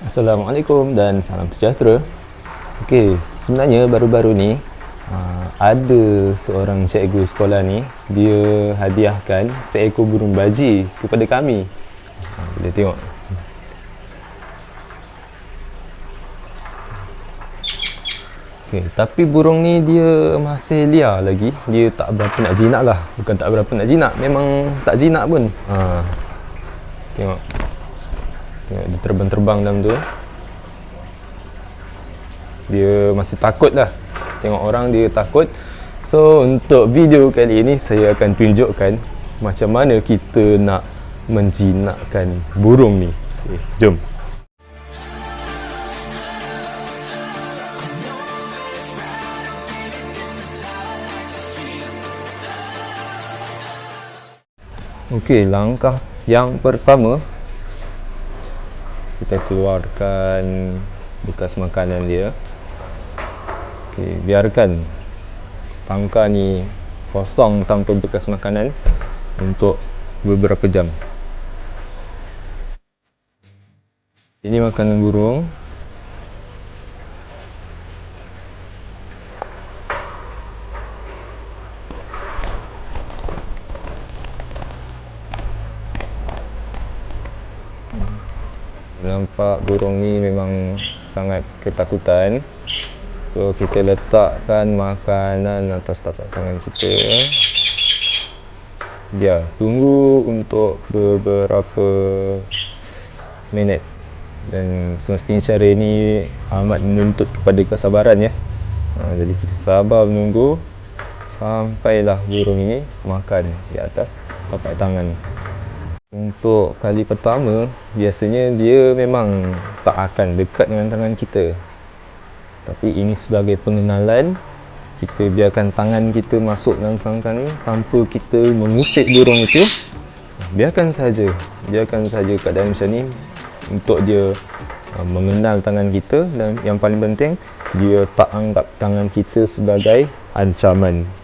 Assalamualaikum dan salam sejahtera. Okey, sebenarnya baru-baru ni uh, ada seorang cikgu sekolah ni dia hadiahkan seekor burung baji kepada kami. Uh, boleh tengok. Okey, tapi burung ni dia masih liar lagi. Dia tak berapa nak jinak lah. Bukan tak berapa nak jinak, memang tak jinak pun. Ha. Tengok. Tengok dia terbang-terbang dalam tu. Dia masih takut lah. Tengok orang dia takut. So untuk video kali ini saya akan tunjukkan macam mana kita nak menjinakkan burung ni. Okay, jom. Okey, langkah yang pertama kita keluarkan bekas makanan dia. Okey, biarkan tangka ni kosong tanpa bekas makanan untuk beberapa jam. Ini makanan burung. Nampak burung ni memang sangat ketakutan. So kita letakkan makanan atas tapak tangan kita. Biar tunggu untuk beberapa minit. Dan semestinya cara ini amat menuntut kepada kesabaran ya. Ha, Jadi kita sabar menunggu Sampailah burung ini makan di atas tapak tangan untuk kali pertama Biasanya dia memang Tak akan dekat dengan tangan kita. Tapi ini sebagai pengenalan Kita biarkan tangan kita masuk dalam sangkar ni Tanpa kita mengusik burung itu. Biarkan saja Biarkan saja keadaan macam ni Untuk dia uh, mengenal tangan kita Dan yang paling penting Dia tak anggap tangan kita sebagai ancaman